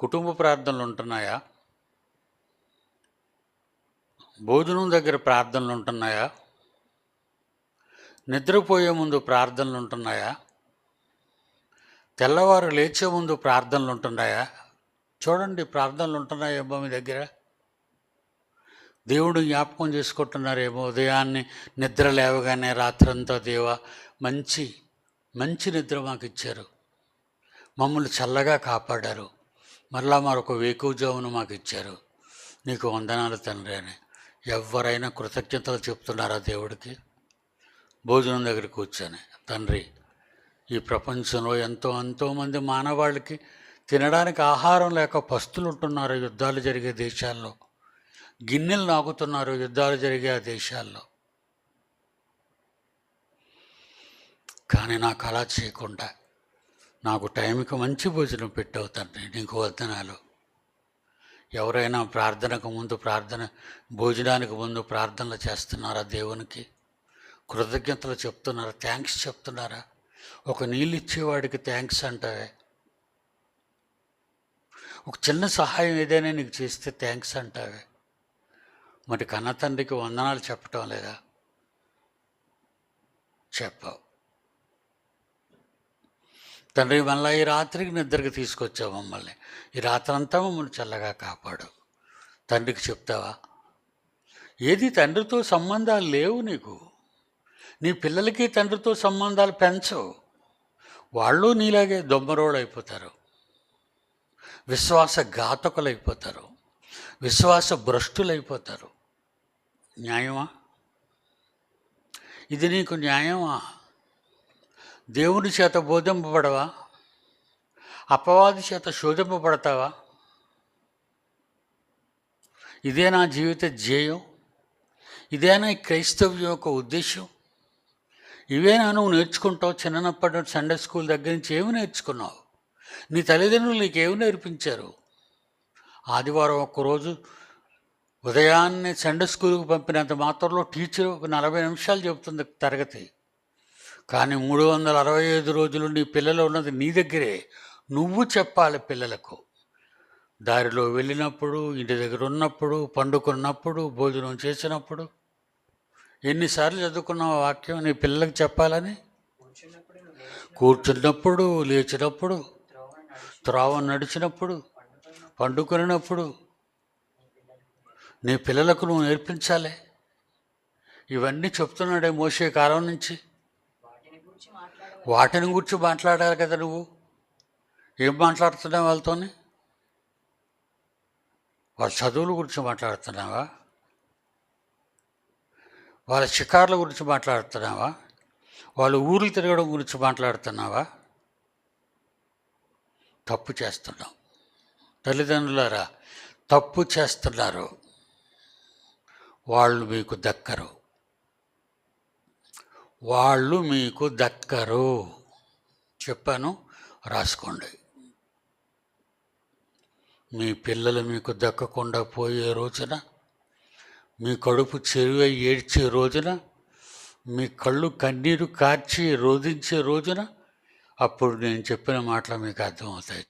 కుటుంబ ప్రార్థనలు ఉంటున్నాయా? భోజనం దగ్గర ప్రార్థనలు ఉంటున్నాయా? నిద్రపోయే ముందు ప్రార్థనలు ఉంటున్నాయా? తెల్లవారు లేచే ముందు ప్రార్థనలు ఉంటున్నాయా? చూడండి ప్రార్థనలు ఉంటున్నాయేమో మీ దగ్గర. దేవుడు జ్ఞాపకం చేసుకుంటున్నారేమో ఉదయాన్నే నిద్ర లేవగానే రాత్రంతా దేవ మంచి మంచి నిద్ర మాకు ఇచ్చారు. మమ్మల్ని చల్లగా కాపాడారు. మరలా మరొక వేకువజామును మాకు ఇచ్చారు నీకు వందనాలు తండ్రి అని. ఎవరైనా కృతజ్ఞతలు చెప్తున్నారా దేవుడికి? భోజనం దగ్గర కూర్చొని తండ్రి ఈ ప్రపంచంలో ఎంతో ఎంతోమంది మానవాళికి తినడానికి ఆహారం లేక పస్తులు ఉంటున్నారు యుద్ధాలు జరిగే దేశాల్లో. గిన్నెలు నాకుతున్నారు యుద్ధాలు జరిగే ఆ దేశాల్లో. కానీ నాకు అలా చేయకుండా నాకు టైంకి మంచి భోజనం పెట్టావు తండ్రి నీకు వద్దనాలు ఎవరైనా ప్రార్థనకు ముందు ప్రార్థన భోజనానికి ముందు ప్రార్థనలు చేస్తున్నారా దేవునికి? కృతజ్ఞతలు చెప్తున్నారా? థ్యాంక్స్ చెప్తున్నారా? ఒక నీళ్ళు ఇచ్చేవాడికి థ్యాంక్స్ అంటావే. ఒక చిన్న సహాయం ఏదైనా నీకు చేస్తే థ్యాంక్స్ అంటావే. మరి కన్న తండ్రికి వందనాలు చెప్పటం లేదా? చెప్పావు. తండ్రి మళ్ళీ ఈ రాత్రికి నిద్రకి తీసుకొచ్చావు మమ్మల్ని. ఈ రాత్రి అంతా మమ్మల్ని చల్లగా కాపాడు. తండ్రికి చెప్తావా? ఏది తండ్రితో సంబంధాలు లేవు నీకు. నీ పిల్లలకి తండ్రితో సంబంధాలు పెంచవు. వాళ్ళు నీలాగే దొమ్మరోళ్ళు అయిపోతారు విశ్వాస ఘాతకులైపోతారు విశ్వాస భ్రష్టులైపోతారు న్యాయమా? ఇది నీకు న్యాయమా? దేవుని చేత బోధింపబడవా? అపవాది చేత శోధింపబడతావా? ఇదే నా జీవిత ధ్యేయం. ఇదేనా ఈ క్రైస్తవ్యం యొక్క ఉద్దేశం ఇవేనా నువ్వు నేర్చుకుంటావు చిన్నప్పటి నుండి సండే స్కూల్ దగ్గర నుంచి ఏమి నేర్చుకున్నావు? నీ తల్లిదండ్రులు నీకేమి నేర్పించారు? ఆదివారం ఒక్కరోజు ఉదయాన్నే సండే స్కూల్కి పంపినంత మాత్రంలో టీచర్ ఒక నలభై నిమిషాలు చెబుతుంది తరగతి. కానీ మూడు వందల అరవై ఐదు రోజులు నీ పిల్లలు ఉన్నది నీ దగ్గరే. నువ్వు చెప్పాలి పిల్లలకు. దారిలో వెళ్ళినప్పుడు ఇంటి దగ్గర ఉన్నప్పుడు పండుకున్నప్పుడు భోజనం చేసినప్పుడు. ఎన్నిసార్లు చదువుకున్నావు వాక్యం? నీ పిల్లలకు చెప్పాలని? కూర్చున్నప్పుడు లేచినప్పుడు త్రోవ నడిచినప్పుడు పండుకున్నప్పుడు. నీ పిల్లలకు నువ్వు నేర్పించాలి. ఇవన్నీ చెప్తున్నాడే మోసే కాలం నుంచి. వాటిని గురించి మాట్లాడాలి కదా నువ్వు? ఏం మాట్లాడుతున్నావు వాళ్ళతోని? వాళ్ళ చదువుల గురించి మాట్లాడుతున్నావా? వాళ్ళ షికార్ల గురించి మాట్లాడుతున్నావా? వాళ్ళ ఊర్లు తిరగడం గురించి మాట్లాడుతున్నావా? తప్పు చేస్తున్నావు. తల్లిదండ్రులారా తప్పు చేస్తున్నారు. వాళ్ళు మీకు దక్కరు. వాళ్ళు మీకు దక్కరు చెప్పాను రాసుకోండి. మీ పిల్లలు మీకు దక్కకుండా పోయే రోజున మీ కడుపు చెరువు ఏడ్చే రోజున మీ కళ్ళు కన్నీరు కార్చి రోధించే రోజున అప్పుడు నేను చెప్పిన మాటలు మీకు అర్థమవుతాయి.